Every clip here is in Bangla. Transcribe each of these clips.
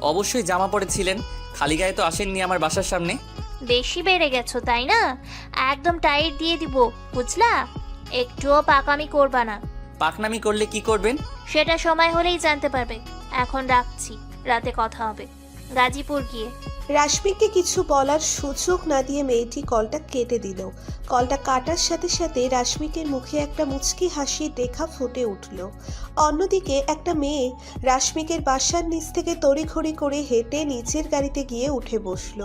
অবশ্যই জামা পরেছিলেন। খালি গায়ে তো আসেননি আমার বাসার সামনে। বেশি বেড়ে গেছো তাই না? একদম টাইট দিয়ে দিব বুঝলা? একটুও পাকামি করবা না। পাকনামি করলে কি করবেন? সেটা সময় হলেই জানতে পারবে। এখন রাখছি রাতে কথা হবে। গাজীপুর গিয়ে। রাশমিককে কিছু বলার সুযোগ না দিয়ে মেয়েটি কলটা কেটে দিল। কলটা কাটার সাথে সাথে রাশমিকের মুখে একটা মুচকি হাসির রেখা ফুটে উঠল। অন্যদিকে একটা মেয়ে রাশমিকের বাসার নিচ থেকে তড়িঘড়ি করে হেঁটে নিচের গাড়িতে গিয়ে উঠে বসল।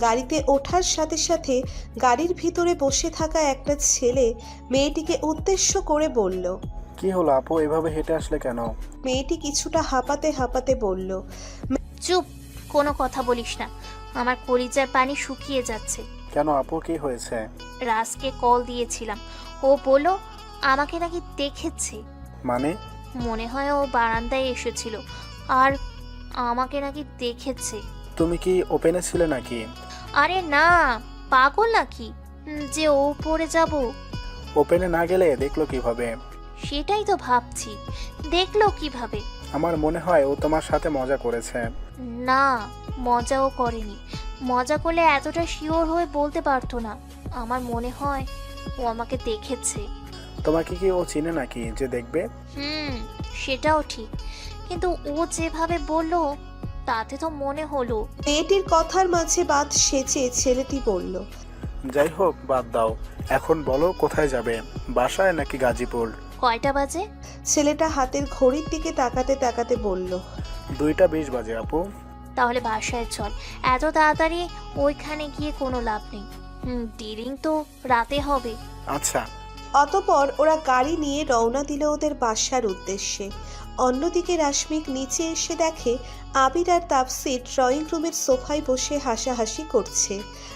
গাড়িতে ওঠার সাথে সাথে গাড়ির ভিতরে বসে থাকা একটা ছেলে মেয়েটিকে উদ্দেশ্য করে বলল কি হলো আপু? এভাবে হেঁটে আসলে কেন? মেয়েটি কিছুটা হাঁপাতে হাঁপাতে বলল চুপ। কোনো কথা বলিস না। আমার কলিজার পানি শুকিয়ে যাচ্ছে। কেন আপু কি হয়েছে? রাজকে কল দিয়েছিলাম। ও বলো আমাকে নাকি দেখেছে। মানে? মনে হয় ও বারান্দায় এসেছিল। আর আমাকে নাকি দেখেছে। তুমি কি ওপেনে ছিলে নাকি? আরে না পাগল নাকি? যে ও পড়ে যাব। ওপেনে না গেলে দেখল কীভাবে? সেটাই তো ভাবছি। দেখল কীভাবে? আমার মনে হয় ও তোমার সাথে মজা করেছে। না মজাও করেনি। মজা করলে এতটা শিওর হয়ে বলতে পারতো না। আমার মনে হয় ও আমাকে দেখেছে। তোমাকে কি ও চিনে নাকি যে দেখবে? হুম সেটাও ঠিক। কিন্তু ও যেভাবে বলল তাতে তো মনে হলো। মেয়েটির কথার মাঝে বাদ সেচে ছেলেটি বলল যাই হোক বাদ দাও। এখন বলো কোথায় যাবে? বাসায় নাকি গাজীপুর? কয়টা বাজে? ছেলেটা হাতের ঘড়ির দিকে তাকাতে তাকাতে বলল দুইটা বিশ বাজে আপু। তাহলে বাসায় চল। এত তাড়াতাড়ি ওইখানে গিয়ে কোনো লাভ নেই। হুম ডিলিং তো রাতে হবে। আচ্ছা। অতপর ওরা গাড়ি নিয়ে রওনা দিল ওদের বাসার উদ্দেশ্যে। অন্যদিকে রাশমিক নিচে এসে দেখে আবির আর তাপসির ড্রয়িং রুমের সোফায় বসে হাসাহাসি করছে।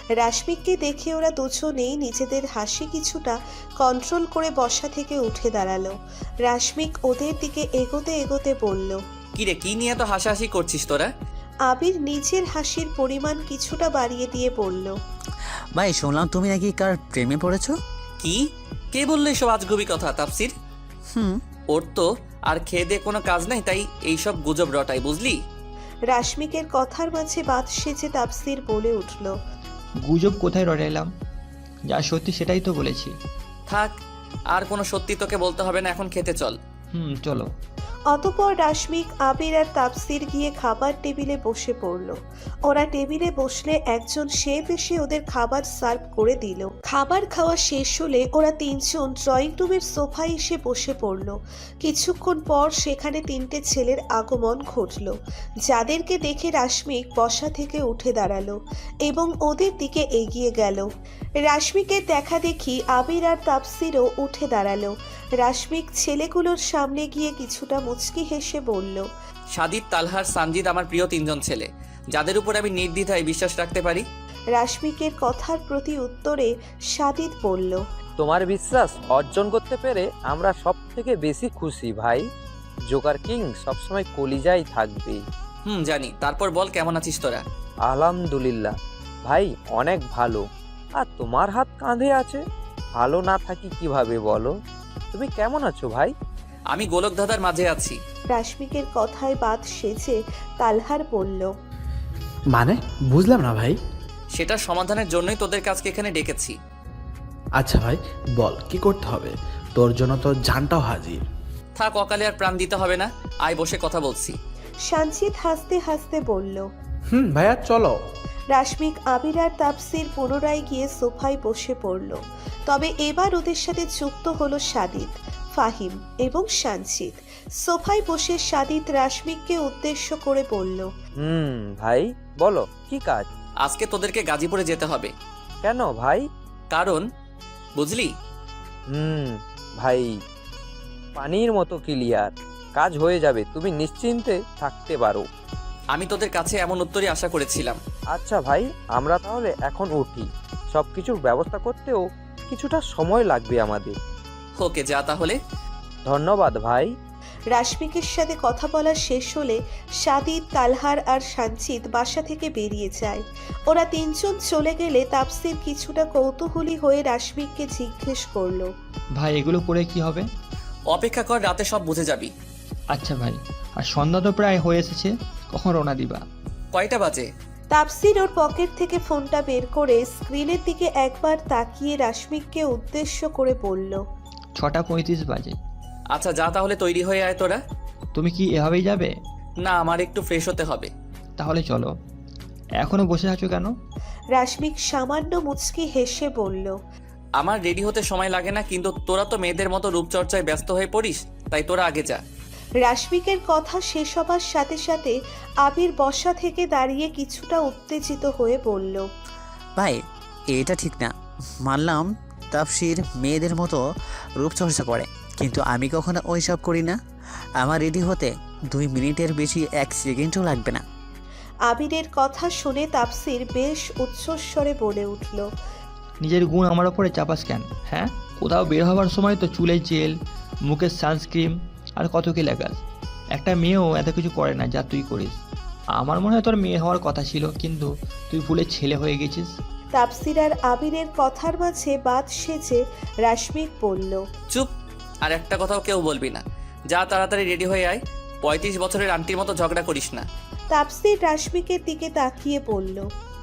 রাশমিককে দেখে ওরা দুজনেই নিজেদের হাসি কিছুটা কন্ট্রোল করে বসা থেকে উঠে দাঁড়াল। রাশমিক ওদের দিকে এগোতে এগোতে বলল কিরে কি নিয়ে তো হাসাহাসি করছিস তোরা? আবির নিজের হাসির পরিমাণ কিছুটা বাড়িয়ে দিয়ে বলল ভাই শুনলাম তুমি নাকি কার প্রেমে পড়েছো? কি? কে বলল এসব আজগুবি কথা তাপসির? হুম। ওর তো আর খেয়ে দিয়ে কোনো কাজ নাই তাই এইসব গুজব রটাই বুঝলি? রাশমিকের কথার মাঝে বাদ সেজে তাপসির বলে উঠল গুজব কোথায় রটাইলাম? যা সত্যি সেটাই তো বলেছি। থাক আর কোনো সত্যি তোকে বলতে হবে না এখন খেতে চল। হুম চলো। অতপর রাশমিক আবির আর তাপসির গিয়ে খাবার টেবিলে বসে পড়ল। ওরা টেবিলে বসলে একজন শেফ এসে ওদের খাবার সার্ভ করে দিল। খাবার খাওয়া শেষ হলে ওরা তিনজন ড্রয়িং রুমের সোফায় এসে বসে পড়ল। কিছুক্ষণ পর সেখানে তিনটে ছেলের আগমন ঘটল। যাদেরকে দেখে রাশমিক বসা থেকে উঠে দাঁড়াল এবং ওদের দিকে এগিয়ে গেল। রাশমিকের দেখা দেখি আবির আর তাপসিরও উঠে দাঁড়াল। রাশমিক ছেলেগুলোর সামনে গিয়ে কিছুটা মুচকি হেসে বলল সাদিদ তালহার সানজিদ আমার প্রিয় তিনজন ছেলে। যাদের উপর আমি নির্দ্বিধায় বিশ্বাস রাখতে পারি? রাশমিকের কথার প্রতি উত্তরে সাদিদ বলল তোমার বিশ্বাস অর্জন করতে পেরে আমরা সব থেকে বেশি খুশি ভাই। জোকার কিং সবসময় কলিজাই থাকবে। হুম জানি। তারপর বল কেমন আছিস তোরা? আলহামদুলিল্লাহ। ভাই অনেক ভালো। আর তোমার হাত কাঁধে আছে? ভালো না থাকি কীভাবে বলো? তুমি কেমন আছো ভাই? আমি গোলক দাদার মাঝে আছি। রাশমিকের কথায় বাদ সেজে তালহার বলল মানে? বুঝলাম না ভাই। সেটা সমাধানের জন্যই তোদের কাছকে এখানে ডেকেছি। আচ্ছা ভাই বল কি করতে হবে? তোর জন্য তো জানটাও হাজির। থাক অকালে আর প্রাণ দিতে হবে না। আয় বসে কথা বলছি। সাঞ্চিত হাসতে হাসতে বলল হুম ভাইয়া চলো। রাশমিক আবির আর তাপসির পুনরায় গিয়ে সোফায় বসে পড়ল। তবে এবার ওদের সাথে যুক্ত হলো সাদিত ফাহিম এবং সাঞ্চিত সোফায় বসে সাদিত রাশমিককে উদ্দেশ্য করে বলল হুম ভাই বলো কি কাজ? আজকে তোদেরকে গাজীপুরে যেতে হবে। কেন ভাই? কারণ বুঝলি? হুম ভাই পানির মতো ক্লিয়ার। কাজ হয়ে যাবে তুমি নিশ্চিন্তে থাকতে পারো। আমি তোদের কাছে এমন উত্তরই আশা করেছিলাম। আচ্ছা ভাই আমরা তাহলে এখন উঠি। সব কিছুর ব্যবস্থা করতেও কিছুটা সময় লাগবে আমাদের। ওকে যা তাহলে। ধন্যবাদ ভাই। রাশমিকের সাথে কথা বলা শেষ হলে সাদিদ তালহার আর সাঞ্চিত বাসা থেকে বেরিয়ে যায়। ওরা তিনজন চলে গেলে তাপসির কিছুটা কৌতূহলী হয়ে রাশমিককে জিজ্ঞেস করল। ভাই এগুলো করে কি হবে? অপেক্ষা কর রাতে সব বুঝে যাবি। আচ্ছা ভাই আর সন্ধ্যা তো প্রায় হয়ে এসেছে। কখন রওনা দিবা? কয়টা বাজে? তাপসির ওর পকেট থেকে ফোনটা বের করে স্ক্রিনের দিকে একবার তাকিয়ে রাশমিককে উদ্দেশ্য করে বলল ছটা পঁয়ত্রিশ বাজে। আচ্ছা যা তাহলে তৈরি হয়ে আয় তোরা। তুমি কি এভাবেই যাবে? না আমার একটু ফ্রেশ হতে হবে। তাহলে চলো। এখনও বসে আছো কেন? রাশমিক সামান্য মুচকি হেসে বলল আমার রেডি হতে সময় লাগে না কিন্তু তোরা তো মেয়েদের মতো রূপচর্চায় ব্যস্ত হয়ে পড়িস তাই তোরা আগে যা। রাশমিকের কথা শেষ হবার সাথে সাথে আবির বসা থেকে দাঁড়িয়ে কিছুটা উত্তেজিত হয়ে বলল ভাই এটা ঠিক না। মানলাম তাপসির মেয়েদের মতো রূপচর্চা করে কিন্তু আমি কখনো ওইসব করি না। আমার রেডি হতে দুই মিনিটের বেশি এক সেকেন্ডও লাগবে না। আবিরের কথা শুনে তাপসির বেশ উচ্চস্বরে বলে উঠল নিজের গুণ আমার ওপরে চাপাস কেন হ্যাঁ? কোথাও বের হওয়ার সময় তো চুলে জেল মুখের সানস্ক্রিন আর কত কি লাগাস একটা মেয়েও এত কিছু করে না যা তুই করিস। আমার মনে হয় তোর মেয়ে হওয়ার কথা ছিল কিন্তু তুই ভুলে ছেলে হয়ে গেছিস। তাপসির আর আবিরের কথার মাঝে বাদ সেজে রাশমিক বলল চুপ আর একটা কথাও কেউ বলবি না। যা তাড়াতাড়ি রেডি হয়ে আয় পঁয়ত্রিশ বছরের আন্টির মতো ঝগড়া করিস না। তাপসির রাশমিকের দিকে তাকিয়ে বলল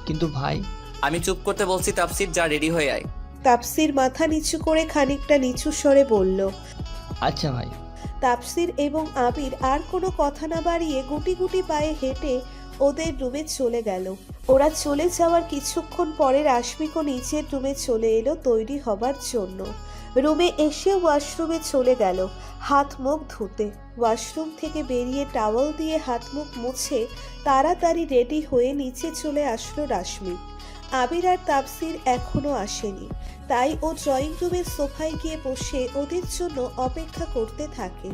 কিন্তু ভাই আমি চুপ করতে বলছি তাপসির যা রেডি হয়ে আয়। তাপসির মাথা নিচু করে খানিকটা নিচু স্বরে বলল আচ্ছা ভাই। তাপসির এবং আবির আর কোনো কথা না বাড়িয়ে গুটি গুটি পায়ে হেঁটে ওদের রুমে চলে গেল। ওরা চলে যাওয়ার কিছুক্ষণ পরে রাশমিকও নিচের রুমে চলে এলো তৈরি হবার জন্য। রুমে এসে ওয়াশরুমে চলে গেল, হাত মুখ ধুতে। ওয়াশরুম থেকে বেরিয়ে টাওয়াল দিয়ে হাত মুখ মুছে তাড়াতাড়ি রেডি হয়ে নিচে চলে আসলো রাশমিক আবির আর তাপসির এখনও আসেনি। তাই ও ড্রয়িং রুমের সোফায় গিয়ে বসে ওদের জন্য অপেক্ষা করতে থাকে।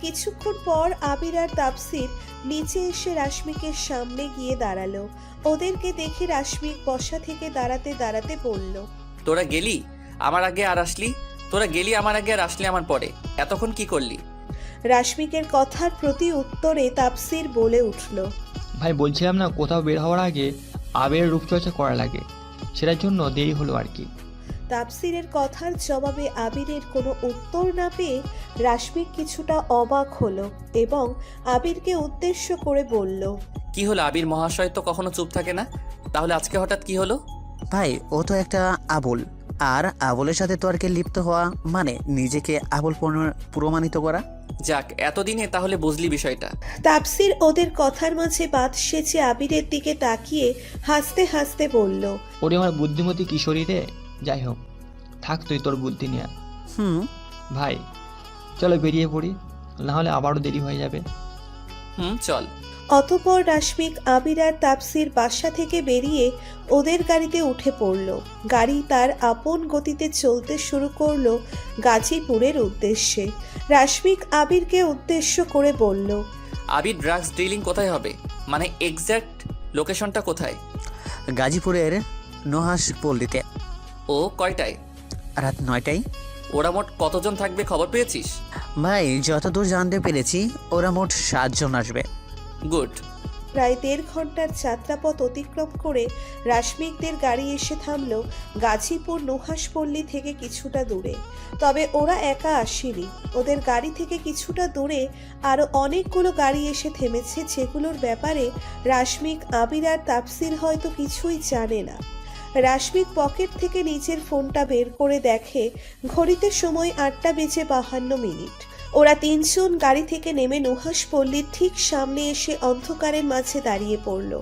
কিছুক্ষণ পর আবির আর তাপসির নিচে এসে রাশমিকের সামনে গিয়ে দাঁড়াল। ওদেরকে দেখে রাশমিক বসা থেকে দাঁড়াতে দাঁড়াতে বলল তোরা গেলি? আমার আগে আর আসলি? তোরা গেলি আমার আগে আর আসলি আমার পরে? এতক্ষণ কি করলি? রাশমিকের কথার প্রতি উত্তরে তাপসির বলে উঠল ভাই বলছিলাম না কোথাও বের হওয়ার আগে আবের রূপচর্চা করা লাগে। সেটার জন্য দেরি হলো আর কি। তাপসিরের কথার জবাবে আবিরের কোনো উত্তর না পেয়ে রাশমিক কিছুটা অবাক হলো এবং আবিরকে উদ্দেশ্য করে বলল কি হলো আবির মহাশয় তো কখনো চুপ থাকে না? তাহলে আজকে হঠাৎ কি হলো? ভাই ও তো একটা আবুল। আর আবুলের সাথে তো তর্কে লিপ্ত হওয়া মানে নিজেকে আবুল প্রণ- প্রমাণিত করা? যাক এতদিনে তাহলে বুঝলি বিষয়টা। তাপসির ওদের কথার মাঝে বাদ সেচে আবিরের দিকে তাকিয়ে হাসতে হাসতে বলল ওরে আমার বুদ্ধিমতী কিশোরী রে যাই হোক থাক তুই তোর বুদ্ধি নিয়ে। হুম। ভাই চলো বেরিয়ে পড়ি নাহলে আবারও দেরি হয়ে যাবে। হুম চল। অতপর রাশমিক আবির আর তাপসির বাসা থেকে বেরিয়ে ওদের গাড়িতে উঠে পড়ল। গাড়ি তার আপন গতিতে চলতে শুরু করল গাজীপুরের উদ্দেশ্যে। রাশমিক আবিরকে উদ্দেশ্য করে বলল আবির ড্রাগস ডিলিং কোথায় হবে? মানে এক্স্যাক্ট লোকেশনটা কোথায়? গাজীপুরের নোহাস পল্লীতে। ও কয়টায়? রাত নয়টায়। ওরা মোট কতজন থাকবে খবর পেয়েছিস? ভাই যতদূর জানতে পেরেছি ওরা মোট সাতজন আসবে। গুড। প্রায় দেড় ঘণ্টার যাত্রাপথ অতিক্রম করে রাশমিকদের গাড়ি এসে থামল গাজীপুর নুহাসপল্লী থেকে কিছুটা দূরে। তবে ওরা একা আসেনি। ওদের গাড়ি থেকে কিছুটা দূরে আরও অনেকগুলো গাড়ি এসে থেমেছে যেগুলোর ব্যাপারে রাশমিক, আবির আর তাপসির হয়তো কিছুই জানে না। রাশমিক পকেট থেকে নিজের ফোনটা বের করে দেখে, ঘড়িতে সময় আটটা বেজে বাহান্ন মিনিট। ওরা তিনজন গাড়ি থেকে নেমে নুহাস পল্লীর ঠিক সামনে এসে অন্ধকারের মাঝে দাঁড়িয়ে পড়ল।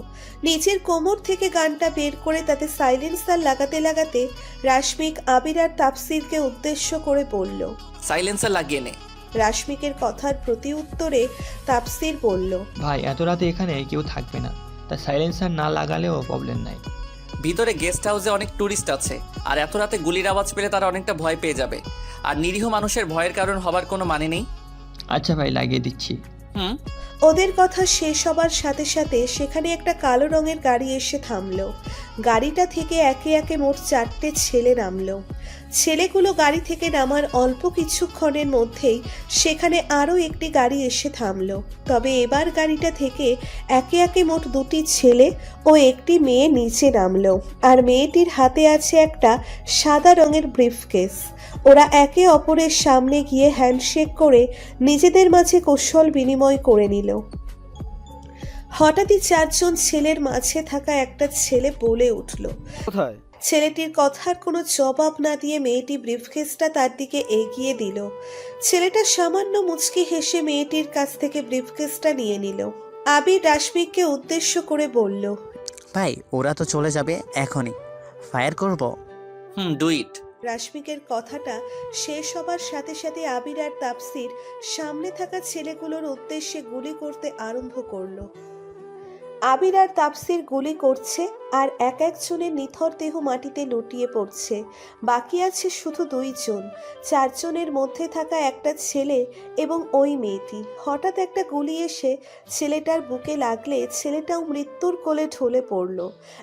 নিচের কোমর থেকে গানটা বের করে তাতে সাইলেন্সার লাগাতে লাগাতে রাশমিক আবির আর তাপসিরকে উদ্দেশ্য করে বলল সাইলেন্সার লাগিয়ে নে। রাশমিকের কথার প্রতি উত্তরে তাপসির বলল ভাই এত রাতে এখানে কেউ থাকবে না। তা সাইলেন্সার না লাগালেও প্রবলেম নাই। ভিতরে গেস্ট হাউসে অনেক ট্যুরিস্ট আছে আর এত রাতে গুলির আওয়াজ পেলে তারা অনেকটা ভয় পেয়ে যাবে। আর নিরীহ মানুষের ভয়ের কারণ হবার কোনো মানে নেই? আচ্ছা ভাই লাগিয়ে দিচ্ছি। হুম? ওদের কথা শেষ হবার সাথে সাথে সেখানে একটা কালো রঙের গাড়ি এসে থামলো। গাড়িটা থেকে একে একে মোট চারটে ছেলে নামলো। ছেলেগুলো গাড়ি থেকে নামার অল্প কিছুক্ষণের মধ্যেই সেখানে আরও একটি গাড়ি এসে থামলো। তবে এবার গাড়িটা থেকে একে একে মোট দুটি ছেলে ও একটি মেয়ে নিচে নামলো। আর মেয়েটির হাতে আছে একটা সাদা রঙের ব্রিফকেস। ওরা একে অপরের সামনে গিয়ে হ্যান্ডশেক করে নিজেদের মাঝে কৌশল বিনিময় করে নিল। হঠাৎই চারজন ছেলের মাঝে থাকা একটা ছেলে বলে উঠল। কোথায়? ছেলেটির কথার কোনো জবাব না দিয়ে মেয়েটি ব্রিফকেসটা তার দিকে এগিয়ে দিল। ছেলেটা সামান্য মুচকি হেসে মেয়েটির কাছ থেকে ব্রিফকেসটা নিয়ে নিল। আবির রাশমিককে উদ্দেশ্য করে বলল ভাই ওরা তো চলে যাবে এখনই। ফায়ার করব? হুম ডু ইট রাশমিকের কথাটা শেষ হবার সাথে সাথে আবির আর তাপসির সামনে থাকা ছেলেগুলোর উদ্দেশ্যে গুলি করতে আরম্ভ করল। আবির আর তাপসির গুলি করছে আর এক একজনের নিথর দেহ মাটিতে লুটিয়ে পড়ছে। বাকি আছে শুধু দুইজন। চারজনের মধ্যে থাকা একটা ছেলে এবং ওই মেয়েটি। হঠাৎ একটা গুলি এসে ছেলেটার বুকে লাগলে ছেলেটাও মৃত্যুর কোলে ঢলে পড়ল।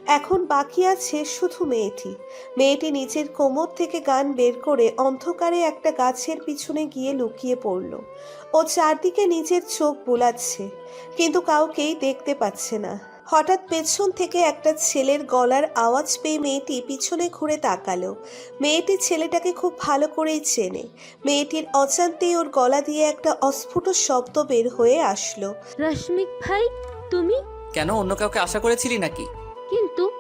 এখন বাকি আছে শুধু মেয়েটি। মেয়েটি নিজের কোমর থেকে গান বের করে অন্ধকারে একটা গাছের পিছনে গিয়ে লুকিয়ে পড়ল। ও চারদিকে নিজের চোখ বোলাচ্ছে, কিন্তু কাউকেই দেখতে পাচ্ছে না। হঠাৎ পেছন থেকে একটা ছেলের গলার আওয়াজ পেয়ে মেয়েটি পিছনে ঘুরে তাকালো। মেয়েটি ছেলেটাকে খুব ভালো করেই চেনে। মেয়েটির অজান্তেই ওর গলা দিয়ে একটা অস্ফুট শব্দ বের হয়ে আসলো। রশ্মিক ভাই তুমি? কেন অন্য কাউকে আশা করেছিলি নাকি? কিন্তু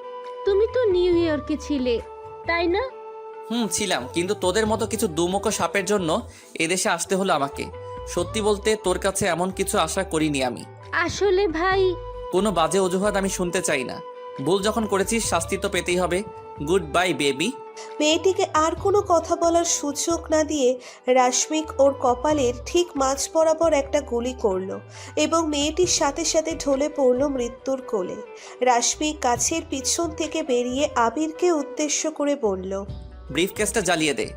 তুমি তো নিউ ইয়র্কে ছিলে তাই না? হুম ছিলাম। কিন্তু তোদের মতো কিছু দুমুখো সাপের জন্য এদেশে আসতে হলো আমাকে। সত্যি বলতে তোর কাছে এমন কিছু আশা করিনি আমি। আসলে ভাই কোনো বাজে অজুহাত আমি শুনতে চাই না। ভুল যখন করেছিস শাস্তি তো পেতেই হবে। গুড বাই বেবি মেয়েটিকে আর কোনো কথা বলার সুযোগ না দিয়ে রাশমিক ওর কপালের ঠিক মাঝ বরাবর একটা গুলি করল এবং মেয়েটির সাথে সাথে ঢলে পড়ল মৃত্যুর কোলে। রাশমিক গাছের পিছন থেকে বেরিয়ে আবিরকে উদ্দেশ্য করে বলল ব্রিফ কেসটা জ্বালিয়ে দে।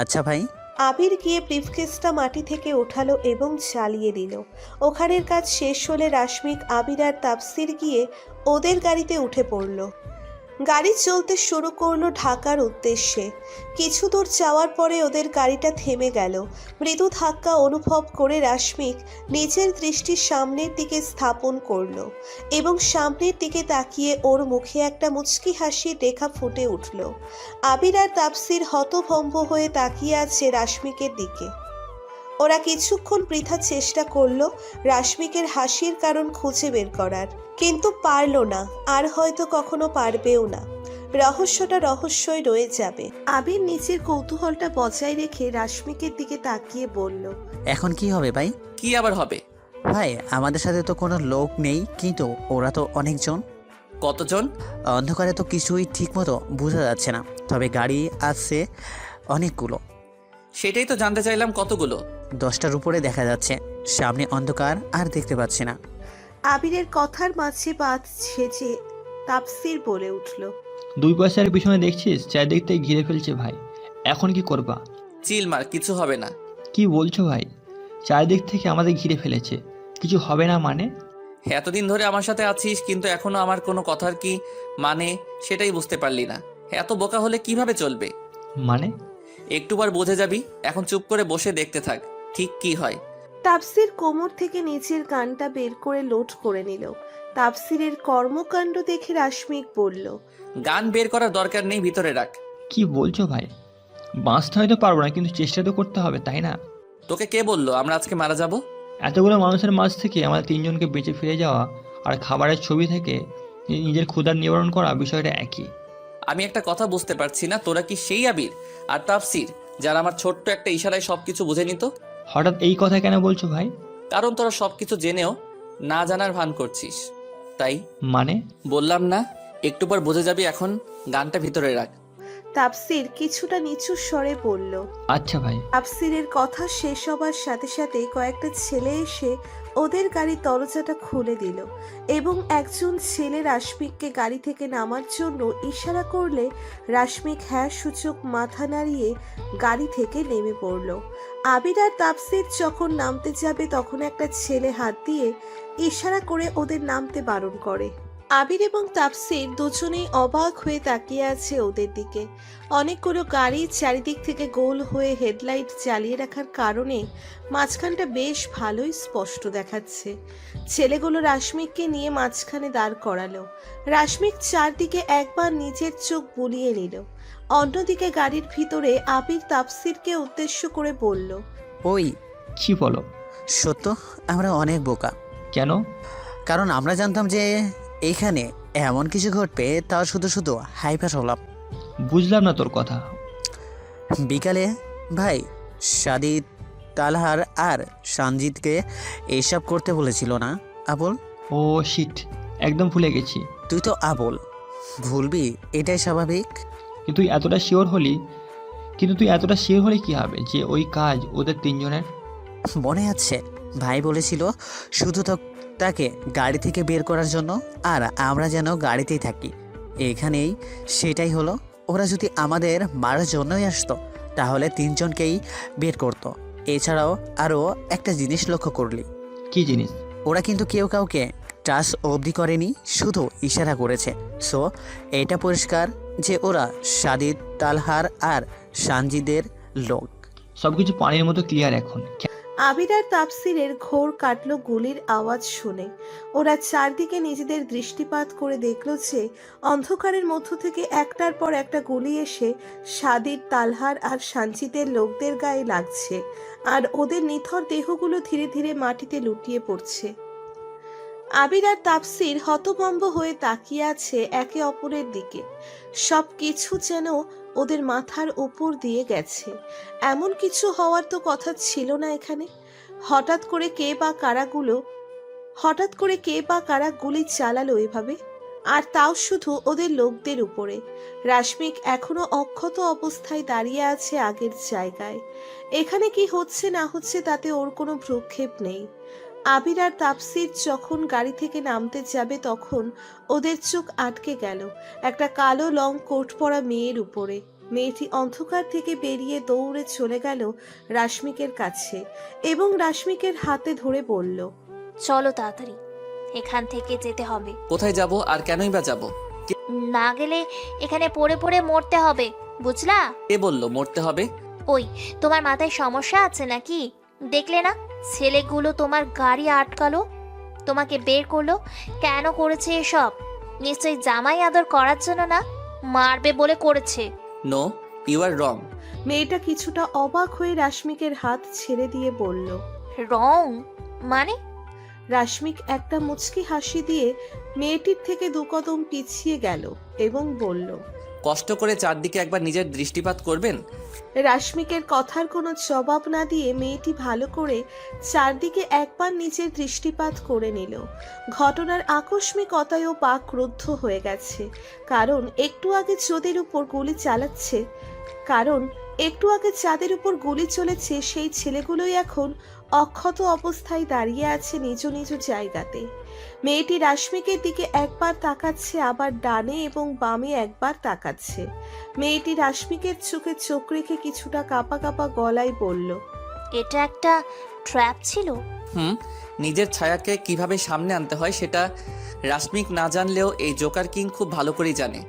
আচ্ছা ভাই। আবির গিয়ে ব্রিফকেসটা মাটি থেকে ওঠালো এবং চালিয়ে দিল। ওখানের কাজ শেষ হলে রাশমিক, আবির আর তাপসির গিয়ে ওদের গাড়িতে উঠে পড়ল। গাড়ি চলতে শুরু করল ঢাকার উদ্দেশ্যে। কিছু দূর যাওয়ার পরে ওদের গাড়িটা থেমে গেল। মৃদু ধাক্কা অনুভব করে রাশমিক নিজের দৃষ্টি সামনের দিকে স্থাপন করল এবং সামনের দিকে তাকিয়ে ওর মুখে একটা মুচকি হাসির রেখা ফুটে উঠল। আবির আর তাপসির হতভম্ব হয়ে তাকিয়ে আছে রাশমিকের দিকে। ওরা কিছুক্ষণ বৃথা চেষ্টা করল রাশমিকের হাসির কারণ খুঁজে বের করার। কিন্তু পারল না আর হয়তো কখনো পারবেও না। রহস্যটা রহস্যই রয়ে যাবে। আবির নিজের কৌতূহলটা বজায় রেখে রাশমিকের দিকে তাকিয়ে বলল এখন কি হবে ভাই? কি আবার হবে? ভাই আমাদের সাথে তো কোনো লোক নেই কিন্তু ওরা তো অনেকজন। কতজন? অন্ধকারে তো কিছুই ঠিকমতো বোঝা যাচ্ছে না তবে গাড়ি আছে অনেকগুলো। সেটাই তো জানতে চাইলাম কতগুলো। দশটার উপরে দেখা যাচ্ছে। সামনে অন্ধকার আর দেখতে পাচ্ছি না। আবিরের কথার মাঝে বাদ ছেজে তাপসির বলে উঠল দুই পয়সার পিছনে দেখছিস? চারিদিক থেকে ঘিরে ফেলছে ভাই। এখন কি করবা? চিল মার কিছু হবে না। কি বলছো ভাই? চারিদিক থেকে আমাদের ঘিরে ফেলেছে। কিছু হবে না মানে? এতদিন ধরে আমার সাথে আছিস কিন্তু এখনও আমার কোনো কথার কি মানে সেটাই বুঝতে পারলি না। এত বোকা হলে কীভাবে চলবে? মানে? একটুবার বোঝে যাবি। এখন চুপ করে বসে দেখতে থাক। ঠিক কি হয়? তাপসির কোমর থেকে নিচের কানটা বের করে লোড করে নিল। তাপসিরের কর্মকাণ্ড দেখে রাশমিক বলল গান বের করার দরকার নেই ভিতরে রাখ। কি বলছো ভাই? বাঁচতে হয়তো পারব না কিন্তু চেষ্টা তো করতে হবে তাই না? তোকে কে বলল আমরা আজকে মারা যাব? এতগুলো মানুষের মাঝ থেকে আমাদের তিনজনকে বেঁচে ফিরে যাওয়া আর খাবারের ছবি থেকে নিজের ক্ষুধার নিবারণ করা বিষয়টা একই। আমি একটা কথা বুঝতে পারছি না তোরা কি সেই আবির? আর তাফসির যারা আমার ছোট্ট একটা ইশারায় সবকিছু বুঝে নিত? হঠাৎ এই কথা কেন বলছো ভাই? কারণ তোরা সবকিছু জেনেও না জানার ভান করছিস। তাই মানে? বললাম না একটু পর বুঝে যাবি এখন গানটা ভিতরে রাখ। তাপসির কিছুটা নিচু স্বরে বলল আচ্ছা ভাই। তাপসিরের কথা শেষ হবার সাথে সাথে কয়েকটা ছেলে এসে ওদের গাড়ির দরজাটা খুলে দিল এবং একজন ছেলে রাশমিককে গাড়ি থেকে নামার জন্য ইশারা করলে রাশমিক হ্যাঁ সূচক মাথা নাড়িয়ে গাড়ি থেকে নেমে পড়ল। আবির আর তাপসির যখন নামতে যাবে তখন একটা ছেলে হাত দিয়ে ইশারা করে ওদের নামতে বারণ করে। আবির এবং তাপসির দুজনেই অবাক হয়ে তাকিয়ে আছে ওদের দিকে। অনেকগুলো গাড়ি চারিদিক থেকে গোল হয়ে হেডলাইট জ্বালিয়ে রাখার কারণে মাঝখানটা বেশ ভালোই স্পষ্ট দেখাচ্ছে। ছেলেগুলো রাশমিককে নিয়ে মাঝখানে দাঁড় করালো। রাশমিক চারদিকে একবার নিজের চোখ বুলিয়ে নিল। অন্যদিকে গাড়ির ভিতরে আবির তাপসিরকে উদ্দেশ্য করে বলল ওই কি বলো? সত্য আমরা অনেক বোকা। কেন? কারণ আমরা জানতাম যে এইখানে এমন কিছু ঘটবে তা শুধু শুধু হাইপার হলাম বুঝলাম না তোর কথা। বিকালে ভাই সাদিদ তালহার আর সঞ্জিতকে এইসব করতে বলেছিল না আবুল? ও শিট একদম ভুলে গেছি। তুই তো আবুল। ভুলবি এটাই স্বাভাবিক? কিন্তু তুই এতটা শিওর হলি কিন্তু তুই এতটা শিওর হলে কি হবে যে ওই কাজ ওদের তিনজনের? মনে আছে ভাই বলেছিল শুধু তো তাকে গাড়ি থেকে বের করার জন্য আর আমরা যেন গাড়িতেই থাকি। এখানেই সেটাই হলো ওরা যদি আমাদের মারার জন্যই আসতো তাহলে তিনজনকেই বের করতো। এছাড়াও আরও একটা জিনিস লক্ষ্য করলি। কি জিনিস? ওরা কিন্তু কেউ কাউকে টাচ অবধি করেনি শুধু ইশারা করেছে। সো এটা পরিষ্কার যে ওরা সাদিদ তালহার আর সানজিদের লোক। সব কিছু পানির মতো ক্লিয়ার এখন। আবির আর তাপসিরের ঘোর কাটলো গুলির আওয়াজ শুনে। ওরা চারদিকে নিজেদের দৃষ্টিপাত করে দেখল যে, অন্ধকারের মধ্য থেকে একটার পর একটা গুলি এসে সাদির, তালহার আর সাঞ্চিতের লোকদের গায়ে লাগছে আর ওদের নিথর দেহগুলো ধীরে ধীরে মাটিতে লুটিয়ে পড়ছে। আবির আর তাপসির হতভম্ব হয়ে তাকিয়ে আছে একে অপরের দিকে। সব কিছু যেন ওদের মাথার উপর দিয়ে গেছে। এমন কিছু হওয়ার তো কথা ছিল না এখানে। হঠাৎ করে কে বা কারাগুলো, হঠাৎ করে কে বা কারা গুলি চালালো এভাবে? আর তাও শুধু ওদের লোকদের উপরে। রাশমিক এখনও অক্ষত অবস্থায় দাঁড়িয়ে আছে আগের জায়গায়। এখানে কি হচ্ছে না হচ্ছে তাতে ওর কোনো ভ্রুক্ষেপ নেই। আবির আর তাপসির যখন গাড়ি থেকে নামতে যাবে তখন ওদের চোখ আটকে গেল একটা কালো লং কোট পরা মেয়ের উপরে। মেয়েটি অন্ধকার থেকে বেরিয়ে দৌড়ে চলে গেল রাশমিকের কাছে এবং রাশমিকের হাতে ধরে বলল চলো তাড়াতাড়ি এখান থেকে যেতে হবে। কোথায় যাব আর কেনই বা যাব? না গেলে এখানে পড়ে পড়ে মরতে হবে বুঝলা? কে বলল মরতে হবে? ওই তোমার মাথায় সমস্যা আছে নাকি? দেখলে না ছেলেগুলো তোমার গাড়ি আটকালো তোমাকে বের করল কেন করেছে এসব? নিশ্চয়ই জামাই আদর করার জন্য না মারবে বলে করেছে। নো ইউ আর রং মেয়েটা কিছুটা অবাক হয়ে রাশমিকের হাত ছেড়ে দিয়ে বলল রং? মানে? রাশমিক একটা মুচকি হাসি দিয়ে মেয়েটির থেকে দু কদম পিছিয়ে গেল এবং বলল কষ্ট করে চারদিকে একবার নিজের দৃষ্টিপাত করবেন? রাশমিকের কথার কোনো জবাব না দিয়ে মেয়েটি ভালো করে চারদিকে একবার নিজের দৃষ্টিপাত করে নিল। ঘটনার আকস্মিকতায়ও পা ক্রুদ্ধ হয়ে গেছে। কারণ একটু আগে চোদের উপর গুলি চালাচ্ছে, কারণ একটু আগে চাঁদের উপর গুলি চলেছে সেই ছেলেগুলোই এখন অক্ষত অবস্থায় দাঁড়িয়ে আছে নিজ নিজ জায়গাতে। মেয়েটি রাশমিকের দিকে একবার তাকাচ্ছে আবার ডানে এবং বামে একবার তাকাচ্ছে। মেয়েটি রাশমিকের চোখে চোখ রেখে কিছুটা কাপা কাপা গলায় বলল এটা একটা ট্র্যাপ ছিল? হুম নিজের ছায়াকে কীভাবে সামনে আনতে হয় সেটা রাশমিক না জানলেও এই জোকার কিং খুব ভালো করেই জানে।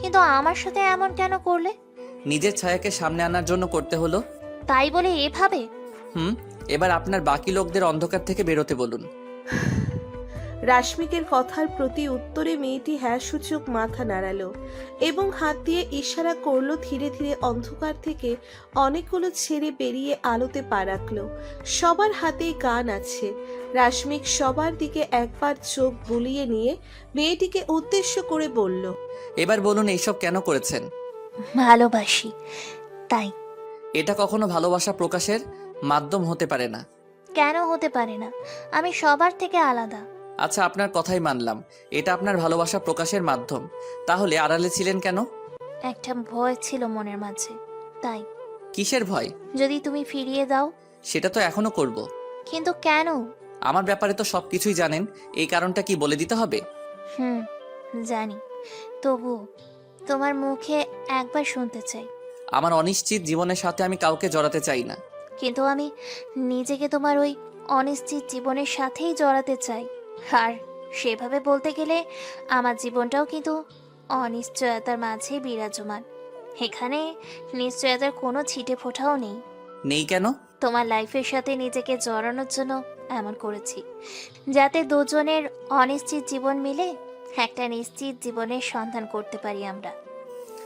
কিন্তু আমার সাথে এমন কেন করলে? নিজের ছায়াকে সামনে আনার জন্য করতে হলো। তাই বলে এভাবে? হুম এবার আপনার বাকি লোকদের অন্ধকার থেকে বেরোতে বলুন। রাশমিকের কথার প্রতি উত্তরে মেয়েটি হ্যাঁ সূচক মাথা নাড়ালো এবং হাত দিয়ে ইশারা করল ধীরে ধীরে অন্ধকার থেকে অনেকগুলো ছেড়ে বেরিয়ে আলোতে পা রাখল। সবার হাতেই গান আছে। রাশমিক সবার দিকে একবার চোখ বুলিয়ে নিয়ে মেয়েটিকে উদ্দেশ্য করে বলল এবার বলুন এইসব কেন করেছেন? ভালোবাসি তাই। এটা কখনো ভালোবাসা প্রকাশের মাধ্যম হতে পারে না। কেন হতে পারে না? আমি সবার থেকে আলাদা। আচ্ছা আপনার কথাই মানলাম। এটা আপনার ভালোবাসা প্রকাশের মাধ্যম। তাহলে আড়ালে ছিলেন কেন? একটা ভয় ছিল মনের মাঝে তাই। কিসের ভয়? যদি তুমি ফিরিয়ে দাও। সেটা তো এখনও করব। কিন্তু কেন? আমার ব্যাপারে তো সব কিছুই জানেন। এই কারণটা কি বলে দিতে হবে? হুম জানি। তবু তোমার মুখে একবার শুনতে চাই। আমার অনিশ্চিত জীবনের সাথে আমি কাউকে জড়াতে চাই না। কিন্তু আমি নিজেকে তোমার ওই অনিশ্চিত জীবনের সাথেই জড়াতে চাই। আর সেভাবে বলতে গেলে আমার জীবনটাও কিন্তু অনিশ্চয়তার মাঝেই বিরাজমান। এখানে নিশ্চয়তার কোনো ছিটে ফোঁটাও নেই। নেই কেন? তোমার লাইফের সাথে নিজেকে জড়ানোর জন্য এমন করেছি যাতে দুজনের অনিশ্চিত জীবন মিলে একটা নিশ্চিত জীবনের সন্ধান করতে পারি আমরা।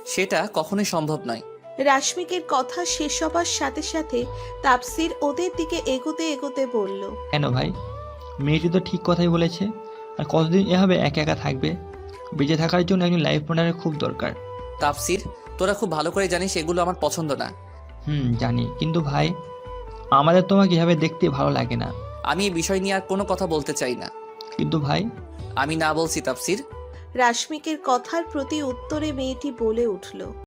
সেটা কখনোই সম্ভব নয়। রাশমিকের কথা শেষ হবার সাথে সাথে তাপসির ওদের দিকে এগোতে এগোতে বলল কেন ভাই? মেয়েটি তো ঠিক কথাই বলেছে। আর কতদিন এভাবে একা একা থাকবে? বেঁচে থাকার জন্য একজন লাইফ পার্টনারের খুব দরকার। তাফসির তোরা খুব ভালো করে জানিস এগুলো আমার পছন্দ না। হুম জানি। কিন্তু ভাই আমাদের তোমাকে এভাবে দেখতে ভালো লাগে না। আমি এই বিষয় নিয়ে আর কোনো কথা বলতে চাই না। কিন্তু ভাই? আমি না বলছি তাফসির। রাশমিকের কথার প্রতি উত্তরে মেয়েটি বলে উঠল।